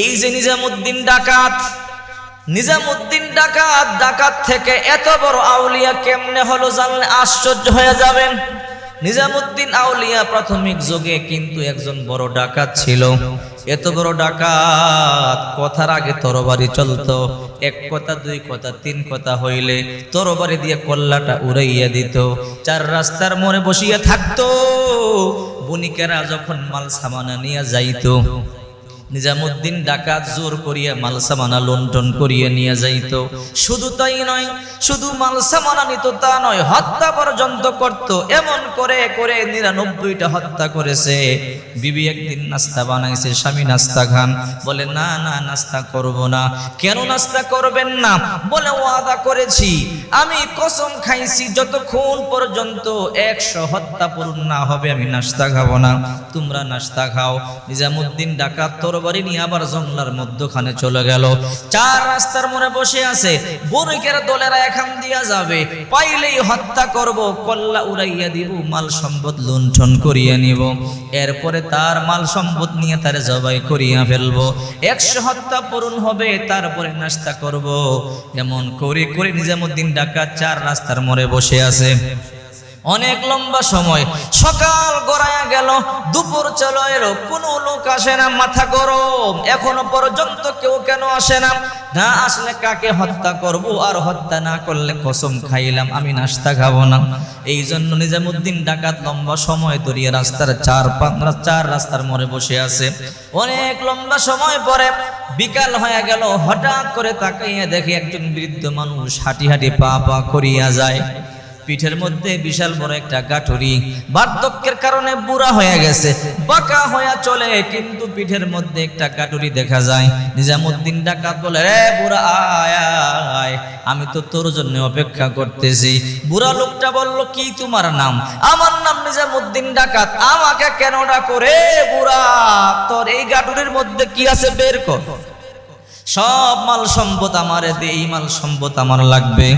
এই যে নিজামুদ্দিন ডাকাত নিজামুদ্দিন ডাকাত ডাকাত থেকে এত বড় আউলিয়া কেমনে হলো জানলে আশ্চর্য হয়ে যাবেন। নিজামুদ্দিন আউলিয়া প্রাথমিক যুগে কিন্তু একজন বড় ডাকাত ছিল। এত বড় ডাকাত কথার আগে তরবারি চলতো, এক কথা, দুই কথা, তিন কথা হইলে তরবারি দিয়ে কল্লাটা উড়াইয়া দিত। চার রাস্তার মোড়ে বসিয়া থাকতো বণিকেরা যখন মাল সামানা নিয়ে যাইতো। নিজামুদ্দিন ডাকাত জোর করিয়া মালসামানা লুণ্ঠন করিয়া নিয়ে যাইত। শুধু তাই নয়, শুধু মালসামানা নিত তা নয়, হত্যা পর্যন্ত করত। এমন করে করে নিরানব্বইটা হত্যা করেছে। বিবি একদিন নাস্তা বানাইছে, স্বামী নাস্তা খান। বলে, না না, নাস্তা করব না। কেন নাস্তা করবেন না? বলে, ওয়াদা করেছি। আমি কসম খাইছি, যতক্ষণ পর্যন্ত একশো হত্যা পূরণ না হবে, আমি নাস্তা খাব না। তোমরা নাস্তা খাও। নিজামুদ্দিন ডাকাত তরবারি নিয়ে আবার জঙ্গলার মধ্যখানে চলে গেল। চার রাস্তার মোড়ে বসে আছে। বণিকের দলেরা এখান দিয়া যাবে। পাইলেই হত্যা করব, কল্লা উড়াইয়া দিব, মাল সম্পদ লুণ্ঠন করিয়া নিব। এরপরে তার মাল সম্পদ নিয়ে তার জবাই করিয়া ফেলব। একশো হত্যা পূরণ হবে, তারপরে নাস্তা করব। এমন করে করে নিজামুদ্দিন ডাকাত চার রাস্তার মোড়ে বসে আছে। অনেক লম্বা সময়। সকাল গড়ায়া গেল, দুপুর চলো এলো, কোনো লোক আসে না, মাথা গরম। এখনও পর্যন্ত কেউ কেন আসে না? না আসলে কাকে হত্যা করব আর হত্যা না করলে কসম খাইলাম, আমি নাস্তা খাব না। এই জন্য নিজামুদ্দিন ডাকাত লম্বা সময় ধরিয়ে রাস্তার চার পাঁচ চার রাস্তার মোড়ে বসে আছে। অনেক লম্বা সময় পরে বিকাল হয়ে গেল, হঠাৎ করে তাকাইয়া দেখে একজন বৃদ্ধ মানুষ হাঁটি হাঁটি পা পা করিয়া যায়। পিঠের মধ্যে বিশাল বড় একটা গাঠুরি। বার্ধক্যের কারণে বুড়া হয়ে গেছে, বাঁকা হয়ে চলে, কিন্তু পিঠের মধ্যে একটা গাঠুরি দেখা যায়। নিজামুদ্দিন ডাকাত বলে রে বুড়া আয়, আমি তো তোর জন্য অপেক্ষা করতেছি। বুড়া লোকটা বলল, কি তোমার নাম? আমার নাম নিজামুদ্দিন ডাকাত, আমাকে কেন ডাকো রে বুড়া? তোর এই গাঠুরির মধ্যে কি আছে বের কর। সব মাল সম্পদ আমার দে, এই মাল সম্পদ আমার লাগবে।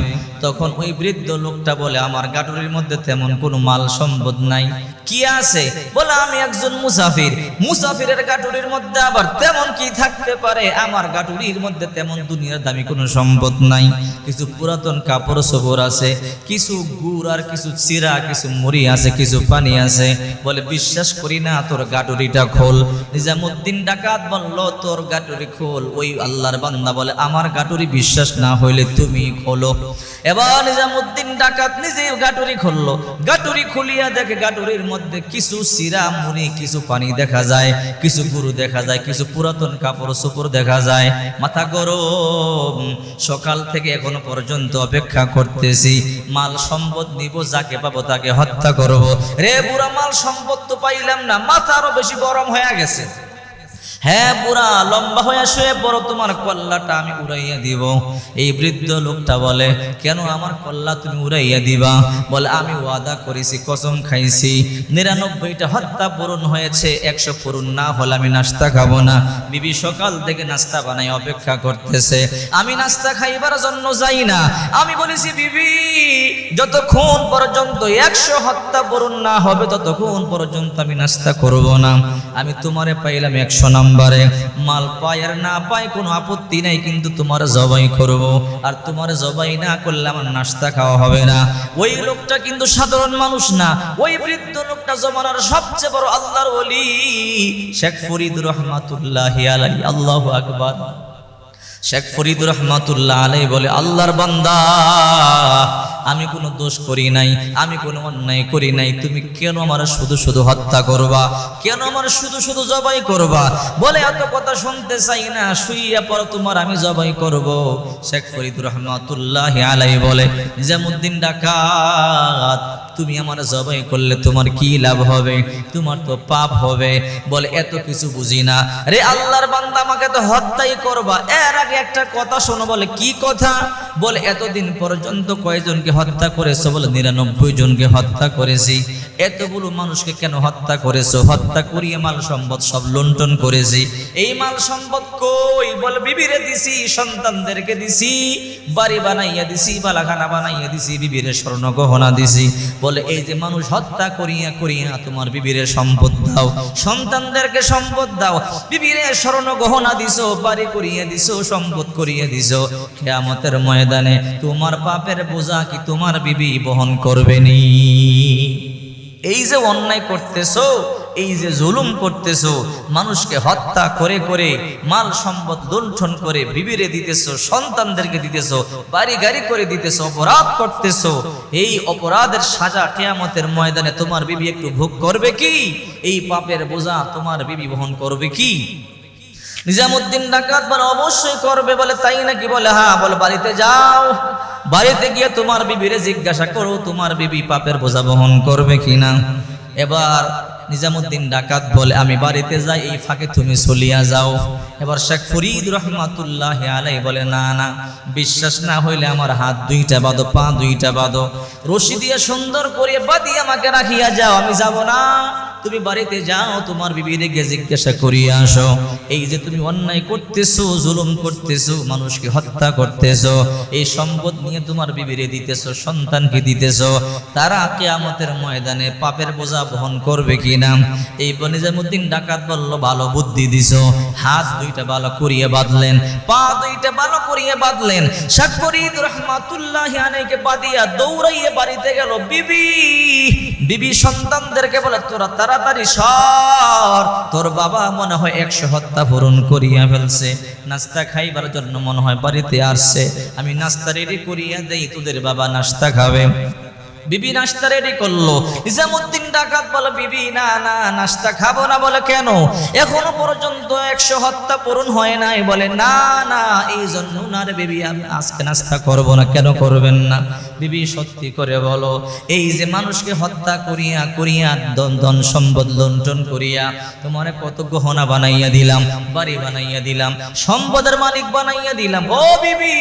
তখন ওই বৃদ্ধ লোকটা বলে, আমার গাটুরির মধ্যে তেমন কোনো মাল সম্পদ নাই। কি আছে? বলে, আমি একজন মুসাফির। মুসাফিরের গাটুরির মধ্যে আবার তেমন কি থাকতে পারে? আমার গাটুরির মধ্যে তেমন দুনিয়ার দামি কোনো সম্পদ নাই। কিছু পুরাতন কাপড় সবর আছে, কিছু গুড় আর কিছু চিরা, কিছু মুড়ি আছে, কিছু পানি আছে। বলে, বিশ্বাস করি না, তোর গাটুরিটা খোল। নিজামুদ্দিন ডাকাত বলল, তোর গাটুরি খোল। ওই আল্লাহর বান্দা বলে, আমার গাটুরি বিশ্বাস না হইলে তুমি খোলো। কিছু মুড়ি, কিছু পানি দেখা যায়, কিছু দেখা যায়, কিছু পুরাতন কাপড় দেখা যায়। মাথা সকাল থেকে এখনও পর্যন্ত অপেক্ষা করতেছি। মাল সম্পদ নিব, যাকে পাবো তাকে হত্যা করব। রে বুড়া, মাল সম্পদ তো পাইলাম না, মাথা আরও বেশি গরম হয়ে গেছে। হ্যাঁ বুড়া, লম্বা হয়ে শুয়ে পড়ো, তোমার কল্লাটা আমি উড়াইয়া দিব। এই বৃদ্ধ লোকটা বলে, কেন আমার কল্লা তুমি উড়াইয়া দিবা? বলে, আমি ওয়াদা করেছি, কসম খাইছি। নিরানব্বইটা হত্যা পূরণ হয়েছে, একশো পূরণ না হলে আমি নাস্তা খাব না। বিবি সকাল থেকে নাস্তা বানাই অপেক্ষা করতেছে। আমি নাস্তা খাইবার জন্য যাই না। আমি বলেছি, বিবি, যতক্ষণ পর্যন্ত একশো হত্যা পূরণ না হবে, ততক্ষণ পর্যন্ত আমি নাস্তা করব না। আমি তোমারে পাইলাম একশো নাম্বারে। মাল পাই আর না পাই কোনো আপত্তি নাই, কিন্তু তোমার জবাই করব। আর তোমার জবাই না করলে আমার নাস্তা খাওয়া হবে না। ওই লোকটা কিন্তু সাধারণ মানুষ না। ওই বৃদ্ধ লোকটা জমানার সবচেয়ে বড় আল্লাহর ওলি, শেখ ফরিদ রহমাতুল্লাহ আল্লাহ আকবার। শেখ ফরিদ রহমাতুল্লাহ আলাই বলে, আল্লাহর বান্দা, আমি কোনো দোষ করি নাই, আমি কোনো অন্যায় করি নাই। তুমি কেন আমার শুধু শুধু হত্যা করবা? কেন আমার শুধু শুধু জবাই করবা? বলে, এত কথা শুনতে চাই না, শুইয়া পর তোমার, আমি জবাই করব। শেখ ফরিদ রহমাতুল্লাহ আলাই বলে, নিজামুদ্দিন ডাকাত তুমি আমার জবাই করলে তোমার কি লাভ হবে? তোমার তো পাপ হবে। বলে, এত কিছু বুঝি না। রে আল্লাহর বান্দা আমাকে তো হত্যাই করবা। এর আগে একটা কথা শোনো, বলে, কি কথা? বলে, এতদিন পর্যন্ত কয়জনকে হত্যা করেছ? বলে, নিরানব্বই জনকে হত্যা করেছি। এতগুলো মানুষকে কেন হত্যা করেছ? হত্যা করিয়ে মাল সম্পদ সব লুণ্ঠন করেছি। এই মাল সম্পদ কই? বলে, বিবিরে দিছি, সন্তানদেরকে দিছি, বাড়ি বানাইয়া দিছি, বালাখানা বানাইয়া দিছি, বিবিরে স্বর্ণ গহনা দিছি। বলে, এই যে মানুষ হত্যা করিয়া করিয়া তোমার বিবিরে সম্পদ দাও, সন্তানদেরকে সম্পদ দাও, বিবিরে স্বর্ণ গহনা দিছো, বাড়ি করিয়া দিছো, সম্পদ করিয়া দিছো, কেয়ামতের ময়দানে, তোমার পাপের বোঝা কি তোমার বিবি বহন করবে নি? এই যে অন্যায় করতেছো, এই যে জুলুম করতেছো, মানুষকে হত্যা করে করে, মাল সম্পদ লুণ্ঠন করে বিবিরে দিতেছো, সন্তানদেরকে দিতেছো, বাড়ি গাড়ি করে দিতেছো, অপরাধ করতেছো, এই অপরাধের সাজা কেয়ামতের ময়দানে তোমার বিবি একটু ভোগ করবে কি? এই পাপের বোঝা তোমার বিবি বহন করবে কি? নিজামুদ্দিন ডাকাত বলে অবশ্যই করবে বলে তাই নাকি বলে হ্যাঁ বলে বাড়িতে যাও। বাড়িতে গিয়ে তোমার বিবিরে জিজ্ঞাসা করো, তোমার বিবি পাপের বোঝা বহন করবে কিনা? এবার নিজামুদ্দিন ডাকাত বলে, আমি বাড়িতে যাই, এই ফাঁকে তুমি চলিয়া যাও। এবার শেখ ফরিদ রহমাতুল্লাহ আলাই বলে, না না, বিশ্বাস না হইলে আমার হাত দুইটা বাদো পা দুইটা বাদো রশি দিয়ে সুন্দর করে বাদি আমাকে রাখিয়া যাও, আমি যাব না। তুমি বাড়িতে যাও, তোমার বিবিরে গিয়ে জিজ্ঞাসা করিয়া আসো। এই যে তুমি অন্যায় করতেছো, জুলুম করতেছো, মানুষকে হত্যা করতেছো, এই সম্পদ নিয়ে তোমার বিবিরে দিতেছো, সন্তানকে দিতেছো, তারা কেয়ামতের ময়দানে পাপের বোঝা বহন করবে কিনা? এই বনিজামুদ্দিন ডাকাত বলল ভালো বুদ্ধি দিছো। হাত দুইটা ভালো করিয়ে বাঁধলেন, পা দুইটা ভালো করিয়ে বাঁধলেন। শাকরিদ রহমাতুল্লাহ আনাইকে বাদিয়া দৌড়াইয়ে বাড়িতে গেল, বিবি বিবি সন্তানদেরকে বলে, তোরা তাড়াতাড়ি সর। তোর বাবা মনে হয় একশো হত্যা পূরণ করিয়া ফেলছে। নাস্তা খাইবার জন্য মনে হয় বাড়িতে আসছে। আমি নাস্তা রেডি করিয়া দেই, তোদের বাবা নাস্তা খাবে। বিবি নাস্তা রেডি করল। ইজামুদ্দিন ডাকাত বলে, বিবি, না না, নাস্তা খাব না। বলে, কেন? এখনও পর্যন্ত একশো হত্যা পূরণ হয় নাই। বলে, না না, এই জন্য না রে বিবি, আমি আজকে নাস্তা করব না। কেন করবেন না? বিবি, সত্যি করে বলো, এই যে মানুষকে হত্যা করিয়া করিয়া দন সম্পদ লুণ্ঠন করিয়া তোমার কত গহনা বানাইয়া দিলাম, বাড়ি বানাইয়া দিলাম, সম্পদের মালিক বানাইয়া দিলাম। ও বিবি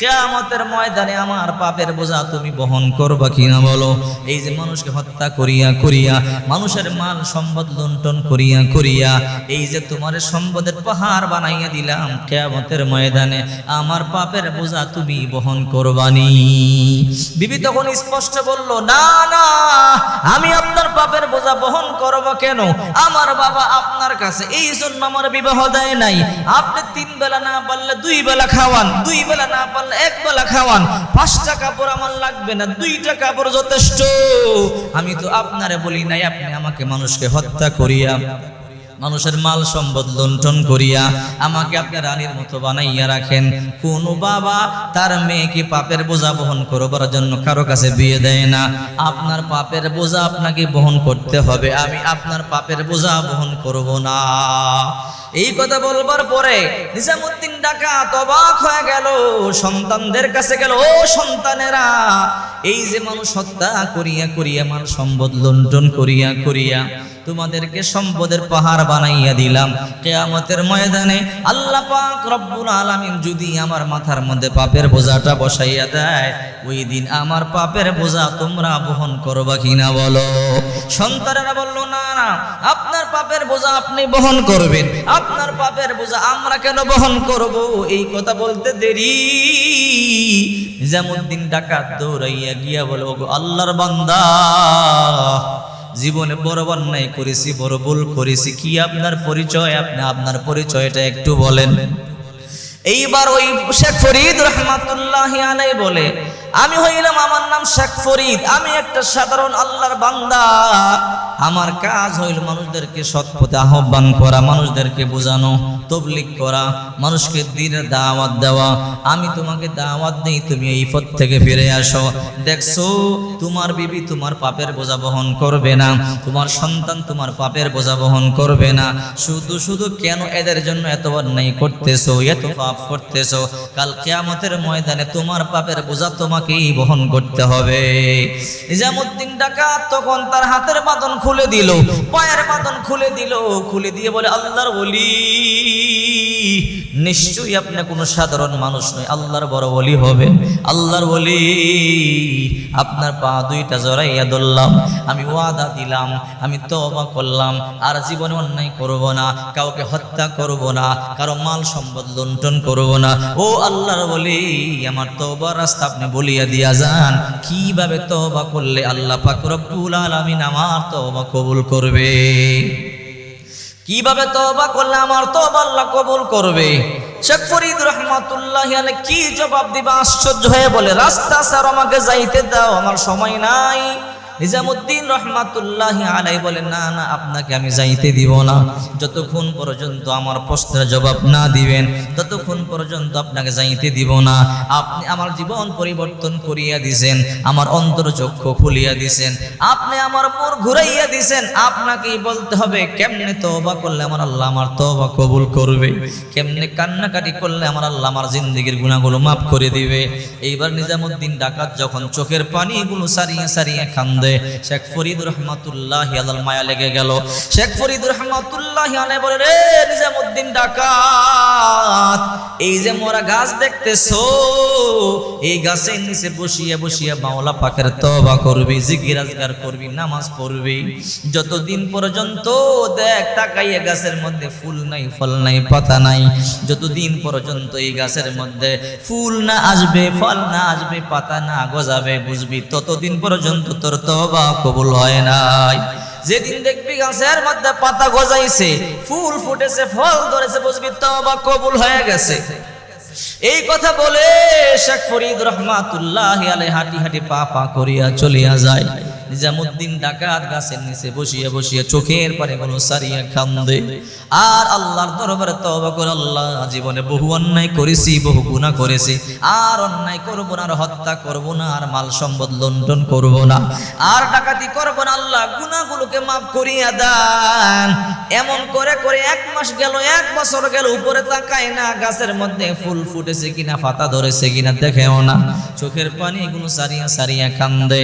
কেয়ামতের ময়দানে আমার পাপের বোঝা তুমি বহন করবা কিনা বলো? এই যে মানুষকে হত্যা করিয়া করিয়া, মানুষের মাল সম্পদ লুণ্ঠন করিয়া করিয়া, এই যে তোমার সম্পদের পাহাড় বানাইয়া দিলাম কেয়ামতের ময়দানে, আমার পাপের বোঝা তুমি বহন করবানি। বিবি তখন স্পষ্ট বলল, না না, আমি আপনার পাপের বোঝা বহন করব কেন? আমার বাবা আপনার কাছে এই জন্য আমার বিবাহ দেয় নাই। আপনি তিন বেলা না পারলে দুই বেলা খাওয়ান, দুই বেলা না পারলে এক বেলা খাওয়ান। পাঁচটা কাপড় আমার লাগবে না দুইটা কাপড় যথেষ্ট। আমি তো আপনারে বলি নাই, আপনি আমাকে মানুষকে হত্যা করিয়া মানুষের মাল সম্পদ লুণ্ঠন করিয়া আমাকে আপনি রানীর মতো বানাইয়া রাখেন। কোন বাবা তার মেয়েকে পাপের বোঝা বহন করবার জন্য কারও কাছে বিয়ে দেয় না। আপনার পাপের বোঝা আপনাকে বহন করতে হবে। আমি আপনার পাপের বোঝা বহন করব না। এই কথা বলবার পরে নিজামুদ্দিন ডাকা তবাক হয়ে গেল। সন্তানদের কাছে গেল, ও সন্তানেরা, এই যে মানুষ হত্যা করিয়া করিয়া, মাল সম্পদ লুণ্ঠন করিয়া করিয়া তোমাদেরকে সম্পদের পাহাড় বানাইয়া দিলাম। কেয়ামতের ময়দানে আল্লাহ পাক রব্বুল আলামিন যদি আমার মাথার মধ্যে পাপের বোঝাটা বসাইয়া দেয়, ওই দিন আমার পাপের বোঝা তোমরা বহন করবা কিনা বলো? সন্তানেরা বলল, না না, আপনার পাপের বোঝা আপনি বহন করবেন। আপনার পাপের বোঝা আমরা কেন বহন করব? এই কথা বলতে দেরি। নিজামুদ্দিন ডাকাত দৌড়াইয়া গিয়া বলো আল্লাহর বান্দা জীবনে বড় অন্যায় করেছি, বড় ভুল করেছি। কি আপনার পরিচয়? আপনি আপনার পরিচয়টা একটু বলেন। এইবার ওই শেখ ফরিদ রহমাতুল্লাহ আলাই বলে আমি হইলাম আমার নাম শেখ ফরিদ। আমি একটা সাধারণ আল্লাহর বান্দা। আমার কাজ হইল মানুষদেরকে সৎ পথে আহ্বান করা, মানুষদেরকে বোঝানো তবলিক করা, মানুষকে দিনের দাওয়াত দেওয়া। আমি তোমাকে দাওয়াত নেই তুমি এই পথ থেকে ফিরে আসো। দেখছ, তোমার বিবি তোমার পাপের বোঝা বহন করবে না। তোমার সন্তান তোমার পাপের বোঝা বহন করবে না। শুধু শুধু কেন এদের জন্য এত অন্যায় করতেছো, এত পাপ করতেছো? কাল কেয়ামতের ময়দানে তোমার পাপের বোঝা তোমাকেই বহন করতে হবে? নিজামুদ্দিন ডাকাত তখন তার হাতের বাঁধন খুলে দিল, পায়ের বাঁধন খুলে দিল, খুলে দিয়ে বলে, আল্লাহর বলি নিশ্চয়ই আপনি কোনো সাধারণ মানুষ নয়, আল্লাহর বড় বলি হবেন আল্লাহর বলি আপনার পা দুইটা জড়াইয়া ধরলাম, আমি ওয়াদা দিলাম, আমি তবা করলাম, আর জীবনে অন্যায় করব না, কাউকে হত্যা করব না, কারও মাল সম্পদ লুণ্ঠন করব না। ও আল্লাহর বলি আমার তবা রাস্তা আপনি বলিয়া দিয়া যান। কীভাবে তবা করলে আল্লাহ পাক রব্বুল আলামিন আমার তবা কবুল করবে? কীভাবে তবা করলে আমার তবা আল্লাহ কবুল করবে? শেখ ফরিদ রহমাতুল্লাহ কি জবাব দিবা? আশ্চর্য হয়ে বলে, রাস্তা স্যার আমাকে যাইতে দাও, আমার সময় নাই। নিজামুদ্দিন রহমাতুল্লাহ আলাই বলে, না না, আপনাকে আমি যাইতে দিব না। যতক্ষণ পর্যন্ত আমার প্রশ্নের জবাব না দিবেন, ততক্ষণ পর্যন্ত আপনাকে যাইতে দিব না। আপনি আমার জীবন পরিবর্তন করিয়া দিছেন, আমার অন্তর চক্ষু খুলিয়া দিছেন, আপনি আমার মোর ঘুরাইয়া দিছেন। আপনাকেই বলতে হবে, কেমনে তওবা করলে আমার আল্লাহ আমার তওবা কবুল করবে? কেমনে কান্নাকাটি করলে আমার আল্লাহ আমার জিন্দগির গুণাগুলো মাফ করে দিবে? এইবার নিজামুদ্দিন ডাকাত যখন চোখের পানিগুলো সারিয়ে সারিয়ে কান্দে শেখ ফরিদ রহমাতুল্লাহ আলাল মায়া লেগে গেল। শেখ ফরিদ রহমাতুল্লাহ আলাই বলে, রে নিজামুদ্দিন ডাকাত, এই যে মোরা গাছ দেখতেছো, এই গাছের নিচে বসিয়া বসিয়া মাওলা পাকের তবা করবি, জিকির আজগার করবি, নামাজ পড়বি। যতদিন পর্যন্ত দেখ তাকাইয়া গাছের মধ্যে ফুল নাই, ফল নাই, পাতা নাই, যতদিন পর্যন্ত এই গাছের মধ্যে ফুল না আসবে, ফল না আসবে, পাতা না গজাবে, বুঝবি, ততদিন পর্যন্ত তোর তবা কবুল হয় নাই। যেদিন দেখবি গাছের মধ্যে পাতা গজাইছে, ফুল ফুটেছে, ফল ধরেছে, বুঝবি তবা কবুল হয়ে গেছে। এই কথা বলে শেখ ফরিদ রহমাতুল্লাহ আলে হাঁটি হাঁটি পা পা করিয়া চলিয়া যায়। নিজামুদ্দিন ডাকাত গাছের নিচে বসিয়া বসিয়া চোখের পারে কোনো সারিয়া কান্দে। আর আল্লাহর দরবারে তওবা করে আল্লাহ জীবনে বহু অন্যায় করেছি, বহু গুনাহ করেছি। আর অন্যায় করব না, আর হত্যা করব না, আর মাল সম্পদ লুণ্ঠন করব না। আর ডাকাতি করব না, আল্লাহ গুনাহগুলোকে মাফ করিয়া দেন। এমন করে করে এক মাস গেল, এক বছর গেল, উপরে তাকায় না, গাছের মধ্যে ফুল ফুটেছে কিনা, পাতা ধরেছে কিনা, দেখেও না। চোখের পানি এগুলো সারিয়া সারিয়া কান্দে।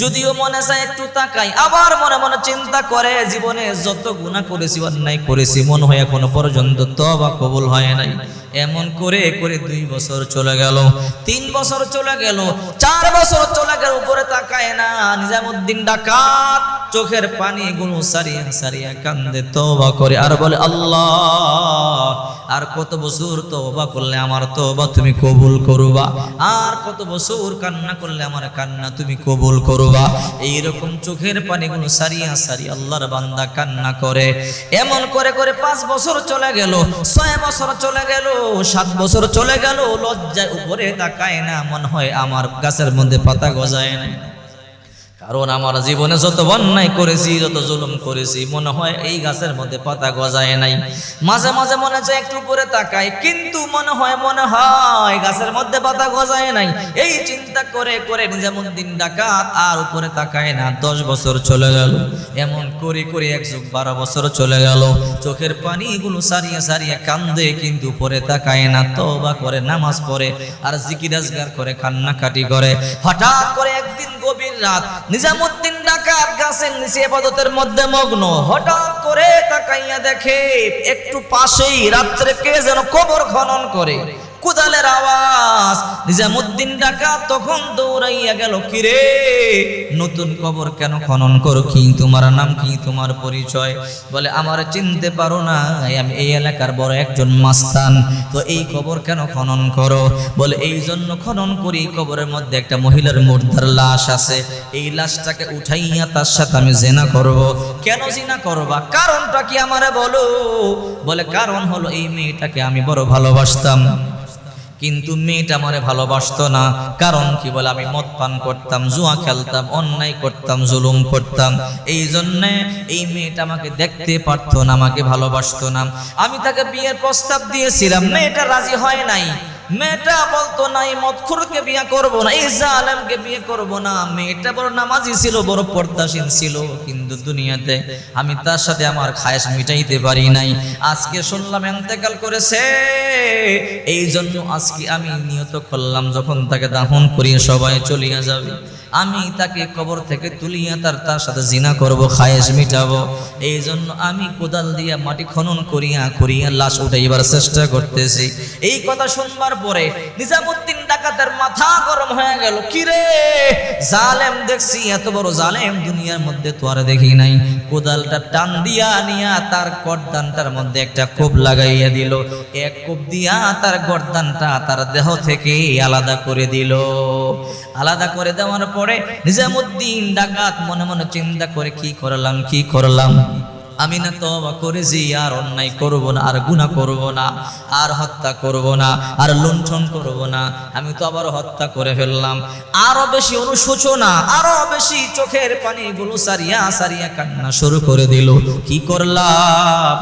যদিও মনে চায় একটু তাকাই। আবার মনে মনে চিন্তা করে, জীবনে যত গুণা করেছি, অন্যায় করেছি, মনে হয় এখনও পর্যন্ত তবা কবুল হয় নাই। এমন করে করে দুই বছর চলে গেল, তিন বছর চলে গেল, চার বছর চলে গেল, উপরে তাকায় না। নিজামুদ্দিন ডাকাত, চোখের পানি গুলো সারিয়া সারিয়া কান্দে তবা করে, আর বলে, আল্লাহ, আর কত বছর তবা করলে আমার তবা তুমি কবুল করবা? আর কত বছর কান্না করলে আমার কান্না তুমি কবুল করবা? এইরকম চোখের পানিগুলো সারিয়া সারিয়া আল্লাহর বান্দা কান্না করে। এমন করে করে পাঁচ বছর চলে গেল, ছয় বছর চলে গেল সাত বছর চলে গেল, লজ্জায় উপরে তাকায় না, মনে হয় আমার গাছের মধ্যে পাতা গজায় নাই। কারণ আমার জীবনে যত অন্যায় করেছি, যত জুলুম করেছি, মনে হয় এই গাছের মধ্যে পাতা গজায় নাই। মাঝে মাঝে মনে চায় একটু উপরে তাকাই কিন্তু মনে হয় মনে হয় গাছের মধ্যে পাতা গজায় নাই। এই চিন্তা করে করে নিজামুদ্দিন ডাকাত, আর উপরে তাকায় না, দশ বছর চলে গেল। এমন করে করে এক যুগ বারো বছর চলে গেল। চোখের পানিগুলো সারিয়ে সারিয়ে কান্দে, কিন্তু উপরে তাকায় না তবা করে, নামাজ পড়ে, আর জিকিরাজগার করে, কান্নাকাটি করে। হঠাৎ করে একদিন গভীর রাত নিজামুদ্দিন ডাকাত গাছের নিচে এবাদতের মধ্যে মগ্ন। হঠাৎ করে তাকাইয়া দেখে একটু পাশেই রাত্রে কে যেন কবর খনন করে। কুদালের আওয়াজ। নিজামুদ্দিন ডাকা তখন দৌড়াইয়া গেল, কিরে, নতুন কবর কেন খনন করো কি? তোমার নাম কি? তোমার পরিচয়? বলে, আমার চিনতে পারো না, আমি এই এলাকার বড় একজন মাস্তান। তো এই কবর কেন খনন করো? বলে, এই জন্য খনন করি কবরের মধ্যে একটা মহিলার মুর্দার লাশ আছে। এই লাশটাকে উঠাইয়া তার সাথে আমি জেনা করব। কেন জিনা করবা? কারণটা কি আমারে বলো? বলে, কারণ হলো এই মেয়েটাকে আমি বড় ভালোবাসতাম। কিন্তু মেয়েটা আমারে ভালোবাসতো না। কারণ কি বলে, আমি মদ পান করতাম, জুয়া খেলতাম, অন্যায় করতাম, জুলুম করতাম। এই জন্যে এই মেয়েটা আমাকে দেখতে পারতো না, আমাকে ভালোবাসতো না। আমি তাকে বিয়ের প্রস্তাব দিয়েছিলাম, মেয়েটা রাজি হয় নাই। মেয়েটা বলতো, না, এই মদখুরকে বিয়ে করব না, এই জালেমকে বিয়ে করব না। মেয়েটা বড় নামাজি ছিল, বড় পর্দাসীন ছিল। কিন্তু দুনিয়াতে আমি তার সাথে আমার খায়েশ মিটাইতে পারি নাই। আজকে শুনলাম এন্তেকাল করেছে। এই জন্য আজকে আমি নিয়ত করলাম, যখন তাকে দাফন করিয়ে সবাই চলিয়া যাবে। আমি তাকে কবর থেকে তুলিয়া তার তার সাথে জিনা করব খায়েশ মিটাবো। এই জন্য আমি কোদাল দিয়া মাটি খনন করিয়া করিয়া লাশ উঠাইবার চেষ্টা করতেছি। এই কথা শুনবার পরে নিজামুদ্দিন ডাকাতের মাথা গরম হয়ে গেল। কিরে? জালেম দেখছি, এত বড় জালেম দুনিয়ার মধ্যে তো আর দেখি নাই। কোদালটা টান দিয়া নিয়া তার গর্দানটার মধ্যে একটা কোপ লাগাইয়া দিল। এক কোপ দিয়া তার গর্দানটা তার দেহ থেকে আলাদা করে দিল। আলাদা করে দেওয়ার পরে নিজামুদ্দিন ডাকাত মনে মনে চিন্তা করে কি করলাম কি করলাম? আমি না তবা করেছি, আর অন্যায় করব না, আর গুনাহ করব না, আর হত্যা করব না, আর লুণ্ঠন করব না, আমি তো আবার হত্যা করে ফেললাম। আরও বেশি অনুশোচনা, আরও বেশি চোখের পানিগুলো সারিয়া সারিয়া কান্না শুরু করে দিল। কি করলাম?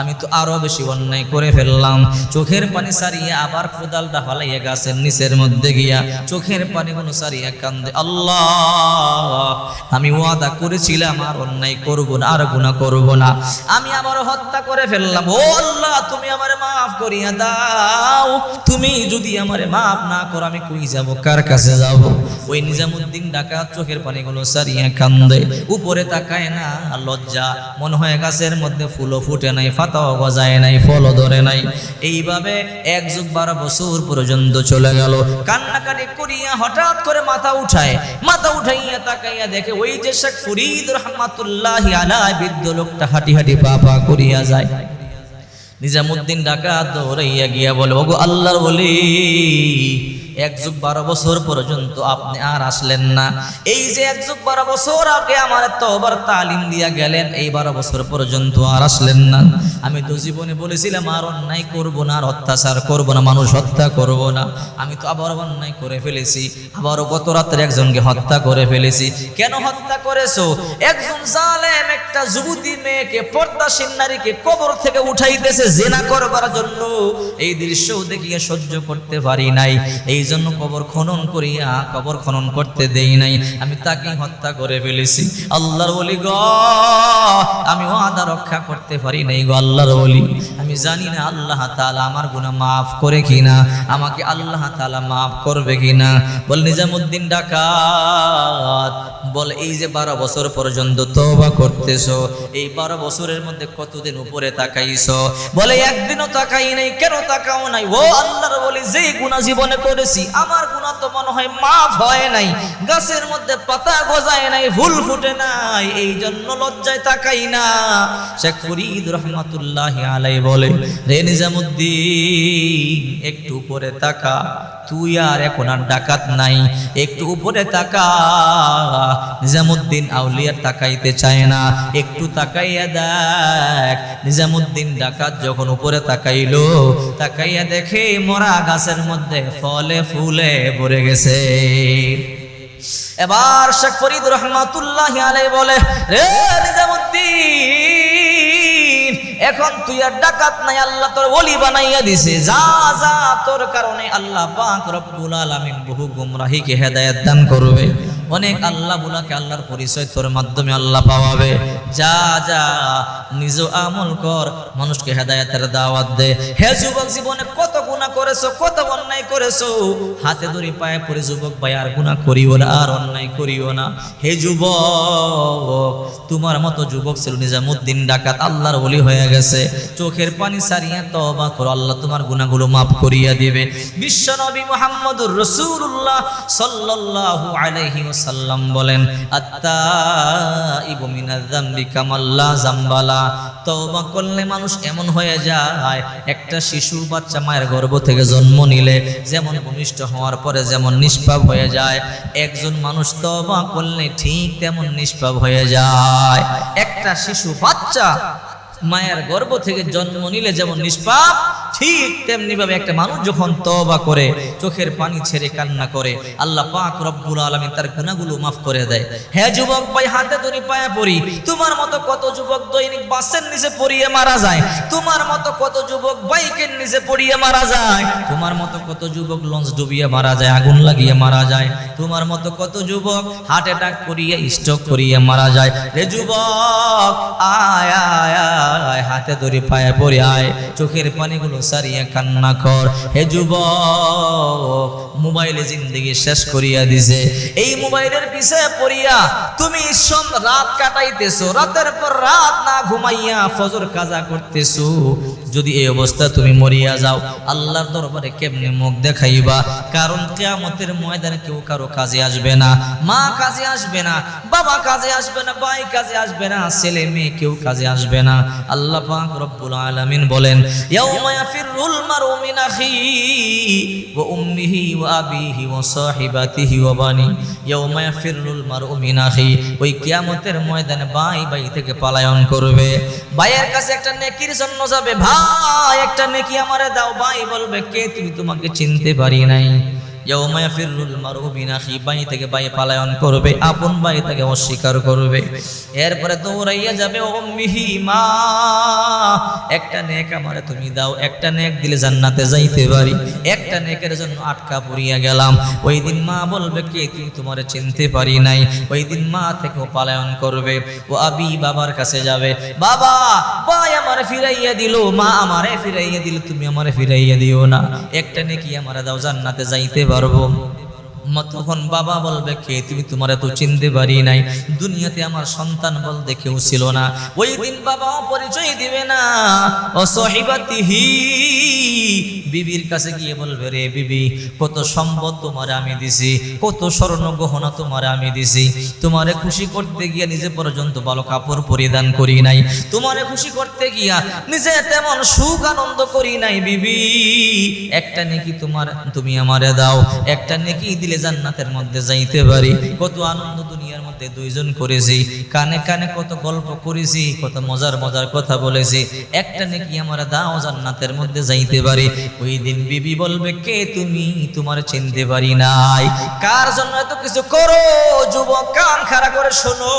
আমি তো আরও বেশি অন্যায় করে ফেললাম। চোখের পানি সারিয়া আবার কোদালটা ফালাইয়া গাছের নিচের মধ্যে গিয়া চোখের পানিগুলো সারিয়া কান্দে, আল্লাহ, আমি ওয়াদা করেছিলাম, আর অন্যায় করব না, আর গুনাহ করব না। আমি আবার হত্যা করে ফেললাম। ও আল্লাহ, তুমি আমারে মাফ করিয়া দাও। তুমি যদি আমারে মাফ না করো, আমি কই যাব? কার কাছে যাব? ওই নিজামুদ্দিন ডাকাত চোখের পানিগুলো সারিয়া কান্দে। উপরে তাকায় না, লজ্জা। মনে হয় গাছের মধ্যে ফুলও ফুটে নাই, পাতাও গজায় নাই, ফলও ধরে নাই। এইভাবে এক যুগ বারো বছর পর্যন্ত চলে গেল। কান্নাকাটি করিয়া হঠাৎ করে মাথা উঠায়। মাথা উঠাইয়া তাকাইয়া দেখে ওই যে শেখ ফরিদ রহমাতুল্লাহ আলা বৃদ্ধ লোকটা হাঁটি হাঁটি পা পা করিয়া যায়। নিজামুদ্দিন ডাকাত দৌড়াইয়া গিয়া বলে ওগো আল্লাহর বলি এক যুগ বারো বছর পর্যন্ত আপনি আর আসলেন না। এই যে এক যুগ বারো বছর আগে আমার তবার তালিম দিয়া গেলেন, এই বারো বছর পর্যন্ত আর আসলেন না। আমি তো জীবনে বলেছিলাম, আর অন্যায় করব না, আর অত্যাচার করব না, মানুষ হত্যা করব না। আমি তো আবার অন্যায় করে ফেলেছি। আবারও গত রাত্রে একজনকে হত্যা করে ফেলেছি। কেন হত্যা করেছ? একজন জালেম একটা যুবতী মেয়েকে পর্দাসীন নারীকে কবর থেকে উঠাইতেছে, জেনা করবার জন্য। এই দৃশ্য দেখিয়ে সহ্য করতে পারি নাই। এই জন্য কবর খনন করিয়া কবর খনন করতে দেই নাই। আমি তাকে হত্যা করে ফেলেছি। আল্লাহর বলি গ, আমি ওয়াদা রক্ষা করতে পারি নাই গো আল্লাহর বলি আমি জানি না আল্লাহ তালা আমার গুনাহ মাফ করে কিনা, আমাকে আল্লাহ তালা মাফ করবে কিনা। বল নিজামুদ্দিন ডাকাত বল, এই যে বারো বছর পর্যন্ত তওবা করতেছো, এই বারো বছরের মধ্যে কতদিন উপরে তাকাইছো? বলে, একদিনও তাকাই নাই, কেন তাকাও নাই? ও আল্লাহর বলি যেই গুনাহ জীবনে করেছি, আমার গুনাহ তো মনে হয় মাফ হয় নাই, গাছের মধ্যে পাতা গজায় নাই, ফুল ফুটে নাই এই জন্য লজ্জায় তাকাই না। শেখ ফরিদ রহমাতুল্লাহ আলাই বলে, রে নিজামুদ্দিন, একটু উপরে তাকা, তুই আর এখন আর ডাকাত নাই, একটু উপরে তাকা। নিজামুদ্দিন আউলিয়ার তাকাইতে চায় না। একটু তাকাইয়া দেখ। নিজামুদ্দিন ডাকাত যখন উপরে তাকাইলো, তাকাইয়া দেখে মরা গাছের মধ্যে ফলে ফুলে ভরে গেছে। এবার শেখ ফরিদ রহমাতুল্লাহ বলে, রে নিজামুদ্দিন! এখন তুই আর ডাকাত নাই, আল্লাহ তোর ওলি বানাইয়া দিছে। যা যা, তোর কারণে আল্লাহ পাক রব্বুল আলামিন বহু গুমরাহিকে হেদায়েত দান করবে। অনেক আল্লাহ বুলাকে আল্লাহর পরিচয় তোর মাধ্যমে আল্লাহ পাওয়াবে। যা যা, নিজ আমল কর, মানুষকে হেদায়েতের দাওয়াত দে। হে যুবক জীবনে কত গুনাহ করেছ, কত অন্যায় করেছ। হাতে ধরে, পায়ে পড়ে যুবক ভাই, আর গুনাহ করিও না, আর অন্যায় করিও না। হে যুবক, তোমার মতো যুবক ছিল নিজামুদ্দিন ডাকাত, আল্লাহর ওলি হয়ে গেছে। চোখের পানি সারিয়া তওবা করো, আল্লাহ তোমার গুনাহগুলো মাফ করিয়া দিবে। বিশ্ব নবী মুহাম্মদুর রাসূলুল্লাহ সাল্লাল্লাহু আলাইহি ওয়াসাল্লাম বলেন তওবা করলে মানুষ এমন হয়ে যায়, একটা শিশু বাচ্চা মায়ের গর্ভ থেকে জন্ম নিলে যেমন ভূমিষ্ঠ হওয়ার পরে যেমন নিষ্পাপ হয়ে যায়, একজন মানুষ তওবা করলে ঠিক তেমন নিষ্পাপ হয়ে যায়। একটা শিশু বাচ্চা মায়ের গর্ভ থেকে জন্ম নিলে যেমন নিষ্পাপ, ঠিক তেমনি ভাবে একটা মানুষ যখন তওবা করে, চোখের পানি ছেড়ে কান্না করে, আল্লাহ পাক রব্বুল আলামিন তার গুনাহগুলো মাফ করে দেয়। হে যুবক ভাই, হাতে ধরে পায়ে পড়ি, তোমার মতো কত যুবক দৈনিক বাসের নিচে পড়িয়ে মারা যায়, তোমার মতো কত যুবক বাইকের নিচে পড়িয়ে মারা যায়, তোমার মতো কত যুবক লঞ্চ ডুবিয়ে মারা যায়, আগুন লাগিয়ে মারা যায়, তোমার মতো কত যুবক হার্ট অ্যাটাক করিয়ে স্ট্রোক করিয়ে মারা যায়। রে যুবক, আয় আয় আয়। আয়, হাতে ধরে পায়ে পড়ে আয়, চোখের পানিগুলো সারিয়ে কান্না কর। হে যুবক, মোবাইলে জিন্দগি শেষ করিয়া দিছে। এই মোবাইলের পিছে পড়িয়া তুমি সব রাত কাটাইতেছো, রাতের পর রাত না ঘুমাইয়া ফজর কাজা করতেছো। যদি এই অবস্থা তুমি মরিয়া যাও, আল্লাহর দরবারে কেমনে মুখ দেখাইবা? কারণ কেয়ামতের ময়দানে কেউ কারও কাজে আসবে না, মা কাজে আসবে না, বাবা কাজে আসবে না, ভাই কাজে আসবে না, ছেলে মেয়ে কেউ কাজে আসবে না। আল্লাহ পাক রব্বুল আলামিন বলেন, ইয়াউমা ইয়াফিরুল মারউ মিন আখিহি ওয়া উম্মিহি ওয়া আবিহি ওয়া সাহিবাতিহি ওয়া বানি ইয়াউমা ইয়াফিরুল মারউ মিন আখিহি, ওই কিয়ামতের ময়দানে ভাই ভাই থেকে পলায়ন করবে। ভাইয়ের কাছে একটা নেকির জন্য যাবে, ভাই। একটা নেকি আমারে দাও ভাই বলবে কে তুমি? তোমাকে চিনতে পারি নাই। ইয়াউমা ইয়াফিরুল মারউ মিন ভাই থেকে ভাই পালায়ন করবে, আপন ভাই তাকে অস্বীকার করবে। এরপরে দৌড়াইয়া যাবে একটা নেক আমারে তুমি দাও, একটা নেক দিলে জান্নাতে যাইতে পারি। একটা নেকের জন্য আটকা পড়িয়া গেলাম। ওই দিন মা বলবে, কে তুমি তোমারে চিনতে পারি নাই? ওই দিন মা থেকেও পালায়ন করবে। ও আবি বাবার কাছে যাবে, বাবা, ভাই আমারে ফিরাইয়া দিল, মা আমারে ফিরাইয়া দিল, তুমি আমারে ফিরাইয়া দিও না। একটা নেকি আমারে দাও, জান্নাতে যাইতে পারব মা তখন বাবা বলবে, কে তুমি? তোমার এত চিনতে পারি নাই। দুনিয়াতে আমার সন্তান বলতে কেউ ছিল না। ওই দিন বাবাও পরিচয় দিবে না। অসহিবাতিহি বিবির কাছে গিয়ে বলবে, রে বিবি, কত সম্পদ তোমারে আমি দিছি, কত স্বর্ণ গহনা তোমারে আমি দিছি। তোমারে খুশি করতে গিয়া নিজে পর্যন্ত ভালো কাপড় পরিধান করি নাই। তোমারে খুশি করতে গিয়া নিজে তেমন সুখ আনন্দ করি নাই, বিবি। একটা নেকি তোমার, তুমি আমারে দাও। একটা নেকি দিলে জান্নাতের মধ্যে যাইতে পারি। কত আনন্দ দুনিয়ার মধ্যে দুইজন করেছি। কানে কানে কত গল্প করেছি, কত মজার মজার কথা বলেছি। একটা নেকি আমার দাও জান্নাতের মধ্যে যাইতে পারি। ওই দিন বিবি বলবে, কে তুমি? তোমার চিনতে পারি নাই। কার জন্য এত কিছু করো? যুবক কান খাড়া করে শোনো।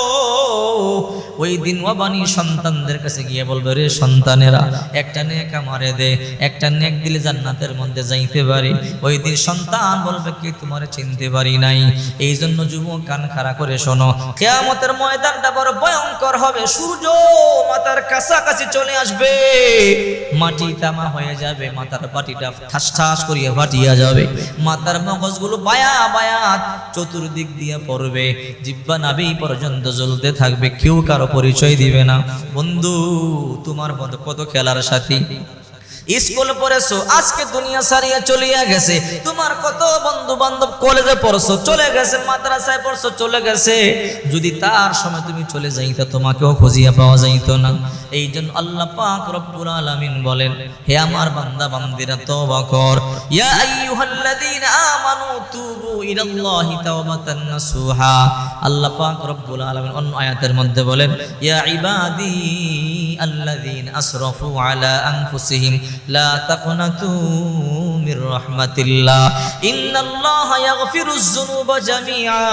ওই দিন ওবানি সন্তানদের কাছে গিয়ে বলবে, রে সন্তানেরা, একটা নেক আমারে দে, একটা নেক দিলে জান্নাতের মধ্যে যাইতে পারি। ওই দিন সন্তান বলবে, কি তোমার চিনতে পারি নাই। এই জন্য যুবক কান খাড়া করে শোনো, কেয়ামতের ময়দানটা বড় ভয়ঙ্কর হবে। সূর্য মাথার কাছাকাছি চলে আসবে। মাটি তামা হয়ে যাবে মাথার পাটিটা ঠাস ঠাস করিয়া ফাটিয়া যাবে। মাথার মগজগুলো বায়া বায়া চতুর্দিক দিয়ে পড়বে। জিব্বা নাবি পর্যন্ত জ্বলতে থাকবে। কেউ কারও পরিচয় দিবে না। বন্ধু তোমার কত খেলার সাথী স্কুল পড়েছো, আজকে দুনিয়া সারিয়া চলিয়া গেছে। তোমার কত বন্ধু বান্ধব কলেজে পড়ছো, চলে গেছে, মাদ্রাসায় পড়ছো, চলে গেছে। যদি তার সময় তুমি চলে যাইতা, তোমাকেও খুঁজিয়া পাওয়া যাইতো না। এই জন্য আল্লাহ পাক রব্বুল আলামিন বলেন, হে আমার বান্দা বান্দিরা তওবা কর। ইয়া আইয়ুহাল্লাযীনা আমানু তুবু ইলাল্লাহি তাওবাতান নাসুহা। আল্লাহ পাক রব্বুল আলামিন অন্য আয়াতের মধ্যে বলেন, ইয়া ইবাদি আল্লাযীনা আসরাফু আলা আনফুসিহিম। لا تقنطوا من رحمة الله إن الله يغفر الذنوب جميعا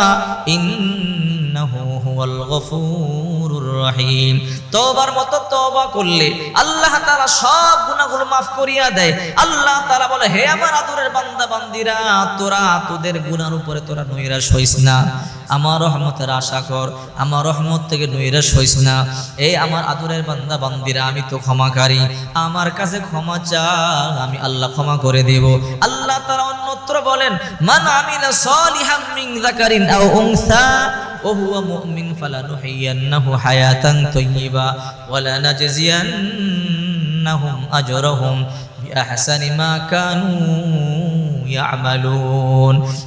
إنه هو الغفور الرحيم তোবার মতো তওবা করলে আল্লাহ তাআলা সব গুনাহগুলো maaf করিয়া দেয় আল্লাহ তাআলা বলে হে আমার আদরের বান্দা বান্দিরা তোরা তোদের গুনার উপরে তোরা নৈরাশ হইস না আমার রহমতের আশা কর আমার রহমত থেকে নৈরাশ হইস না এই আমার আদরের বান্দা বান্দিরা আমি তো ক্ষমাকারী আমার কাছে ক্ষমা চা আমি আল্লাহ ক্ষমা করে দেব আল্লাহ তারা অন্যত্র বলেন মান আমিলা সালিহাম মিন যাকারিন আও উনসা وهو مؤمن فلنحيينه حياة طيبة ولنجزينهم أجرهم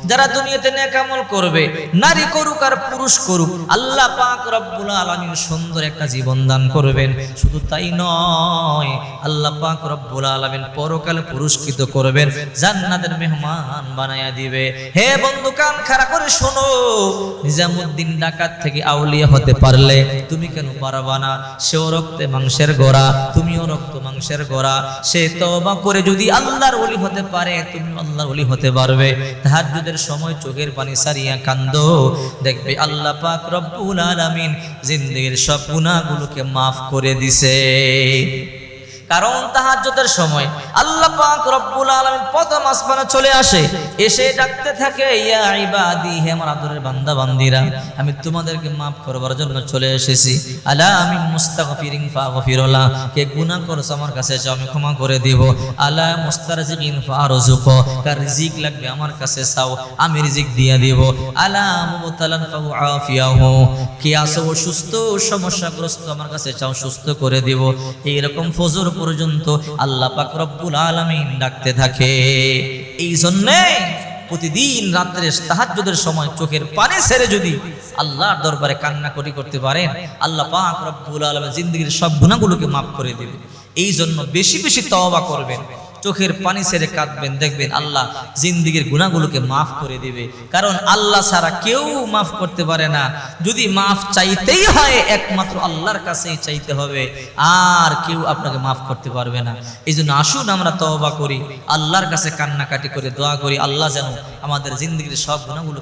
যারা দুনিয়াতে নেক আমল করবে, নারী করুক আর পুরুষ করুক, আল্লাহ পাক রব্বুল আলামিন সুন্দর একটা জীবন দান করবেন। শুধু তাই নয়, আল্লাহ পাক রব্বুল আলামিন পরকালে পুরস্কৃত করবেন, জান্নাতের মেহমান বানায়া দিবে। হে বন্ধু, কান খাড়া করে শোনো, নিজামুদ্দিন ডাকাত থেকে আউলিয়া হতে পারলে তুমি কেন পারবা না? সেও রক্তে মাংসের গোড়া, তুমিও রক্ত মাংসের গোড়া, সে তবা করে যদি আল্লাহর ওলি হতে পারে, তুমি আল্লাহর ওলি হতে পারবে। তাহাজুদের সময় চোখের পানি সারিয়া কান্দ। দেখবে আল্লাহ পাক রব্বুল আলামিন জিন্দগির সব গুনাহগুলোকে মাফ করে দিছে। কারণ তাহাজ্জুদের সময় আল্লাহ পাক রব্বুল আলামিন প্রথম আসমানে চলে আসে, এসে ডাকতে থাকে, ইয়া ইবাদি, হে আমার আদরের বান্দা বান্দিরা আমি তোমাদেরকে মাফ করবার জন্য চলে এসেছি। আলা আমি মুস্তাগফিরিন ফাগফিরলা কে গুনাহ করছ আমার কাছে আমি ক্ষমা করে দেব। আলা মুস্তারজিকিন ফারজুক কার রিজিক লাগবে আমার কাছে, চাও, আমি রিজিক দিয়ে দেব। আলা কে আসো সুস্থ সমস্যাগ্রস্ত আমার কাছে, চাও, সুস্থ করে দেব। এইরকম ফজর পর্যন্ত আল্লাহ পাক রব্বুল আলামিন ডাকতে থাকে। এই জন্যে প্রতিদিন রাত্রে তাহাজ্জুদের সময় চোখের পানি ছেড়ে যদি আল্লাহর দরবারে কান্না করি করতে পারেন, আল্লাহ পাক রব্বুল আলামিন জিন্দগির সব গুনাহগুলোকে মাফ করে দেবে। এই জন্য বেশি বেশি তওবা করবেন। চোখের পানি ছেড়ে কাঁদবেন, দেখবেন আল্লাহ জিন্দিগির গুণাগুলোকে মাফ করে দিবে। কারণ আল্লাহ ছাড়া কেউ মাফ করতে পারে না। যদি মাফ চাইতেই হয়, একমাত্র আল্লাহর কাছেই চাইতে হবে। আর কেউ আপনাকে মাফ করতে পারবে না। এই জন্য আসুন আমরা তওবা করি। আল্লাহর কাছে কান্নাকাটি করে দোয়া করি। আল্লাহ যেন আমাদের জিন্দিগির সব গুণাগুলো